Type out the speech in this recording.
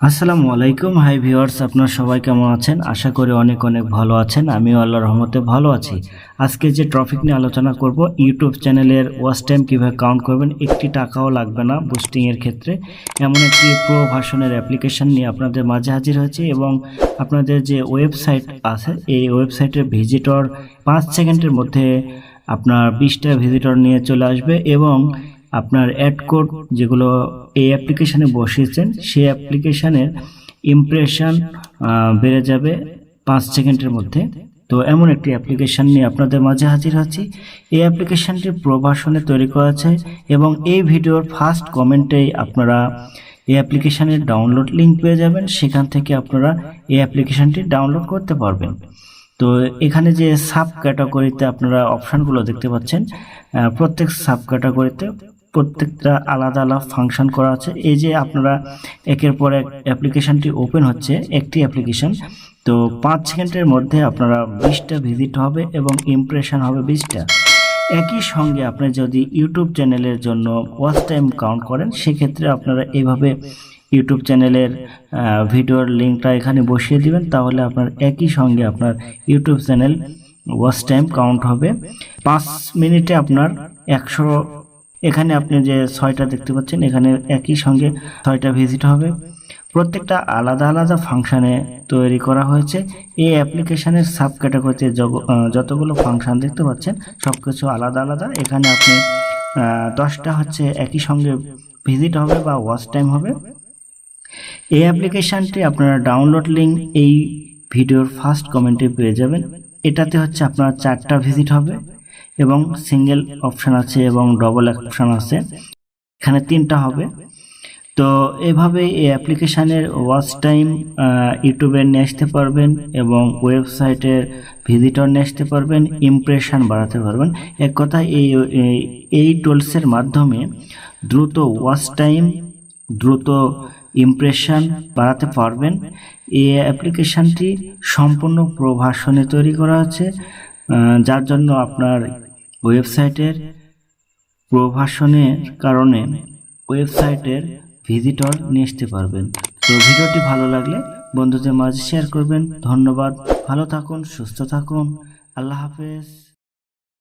আসসালামু আলাইকুম। Hi viewers আপনারা সবাই কেমন আছেন? আশা করি অনেক অনেক ভালো আছেন। আমিও আল্লাহর রহমতে ভালো আছি। আজকে যে টপিক নিয়ে আলোচনা করব ইউটিউব চ্যানেলের ওয়াচ টাইম কীভাবে কাউন্ট করবেন, একটি টাকাও লাগবে না বুস্টিংয়ের ক্ষেত্রে। এমন একটি প্রো ভার্সনের অ্যাপ্লিকেশন নিয়ে আপনাদের মাঝে হাজির হয়েছে এবং আপনাদের যে ওয়েবসাইট আছে, এই ওয়েবসাইটের ভিজিটর পাঁচ সেকেন্ডের মধ্যে আপনার বিশটা ভিজিটর নিয়ে চলে আসবে এবং আপনার অ্যাড কোড যেগুলো এই অ্যাপ্লিকেশানে বসিয়েছেন, সেই অ্যাপ্লিকেশানের ইমপ্রেশন বেড়ে যাবে পাঁচ সেকেন্ডের মধ্যে। তো এমন একটি অ্যাপ্লিকেশান নিয়ে আপনাদের মাঝে হাজির হচ্ছি এই অ্যাপ্লিকেশানটি প্রভাষণে তৈরি করা আছে এবং এই ভিডিওর ফার্স্ট কমেন্টেই আপনারা এই অ্যাপ্লিকেশানের ডাউনলোড লিঙ্ক পেয়ে যাবেন। সেখান থেকে আপনারা এই অ্যাপ্লিকেশানটি ডাউনলোড করতে পারবেন। তো এখানে যে সাব ক্যাটাগরিতে আপনারা অপশানগুলো দেখতে পাচ্ছেন প্রত্যেক সাব ক্যাটাগরিতে প্রত্যেকটা আলাদা আলাদা ফাংশন করা আছে। এই যে আপনারা একের পর এক অ্যাপ্লিকেশনটি ওপেন হচ্ছে, একটি অ্যাপ্লিকেশন তো পাঁচ সেকেন্ডের মধ্যে আপনারা বিশটা ভিজিট হবে এবং ইমপ্রেশন হবে বিশটা। একই সঙ্গে আপনি যদি ইউটিউব চ্যানেলের জন্য ওয়াচ টাইম কাউন্ট করেন, সেক্ষেত্রে আপনারা এইভাবে ইউটিউব চ্যানেলের ভিডিওর লিঙ্কটা এখানে বসিয়ে দিবেন, তাহলে আপনার একই সঙ্গে আপনার YouTube channel watch time count হবে। পাঁচ মিনিটে আপনার একশো এখানে আপনি যে ছয়টা দেখতে পাচ্ছেন, এখানে একই সঙ্গে ছয়টা ভিজিট হবে। প্রত্যেকটা আলাদা আলাদা ফাংশানে তৈরি করা হয়েছে। এই অ্যাপ্লিকেশনের সাব ক্যাটাগরিতে যতগুলো ফাংশন দেখতে পাচ্ছেন সব কিছু আলাদা আলাদা। এখানে আপনি দশটা হচ্ছে একই সঙ্গে ভিজিট হবে বা ওয়াচ টাইম হবে। এই অ্যাপ্লিকেশনটি আপনারা ডাউনলোড লিঙ্ক এই ভিডিওর ফার্স্ট কমেন্টে পেয়ে যাবেন। এটাতে হচ্ছে আপনার চারটা ভিজিট হবে। এবং সিঙ্গেল অপশান আছে এবং ডবল অপশান আছে। এখানে তিনটা হবে। তো এভাবে এই অ্যাপ্লিকেশানের ওয়াচ টাইম ইউটিউবে নিয়ে আসতে পারবেন এবং ওয়েবসাইটের ভিজিটর নিয়ে আসতে পারবেন ইমপ্রেশন বাড়াতে পারবেন। এক কথা এই, এই- টুলসের মাধ্যমে দ্রুত ওয়াচ টাইম দ্রুত ইমপ্রেশন বাড়াতে পারবেন। এই অ্যাপ্লিকেশানটি সম্পূর্ণ প্রভাষণে তৈরি করা আছে যার জন্য আপনার ওয়েবসাইটের প্রভাষণের কারণে ওয়েবসাইটের ভিজিটর নিয়ে আসতে পারবেন। তো ভিডিওটি ভালো লাগলে বন্ধুদের মাঝে শেয়ার করবেন। ধন্যবাদ। ভালো থাকুন, সুস্থ থাকুন। আল্লাহ হাফেজ।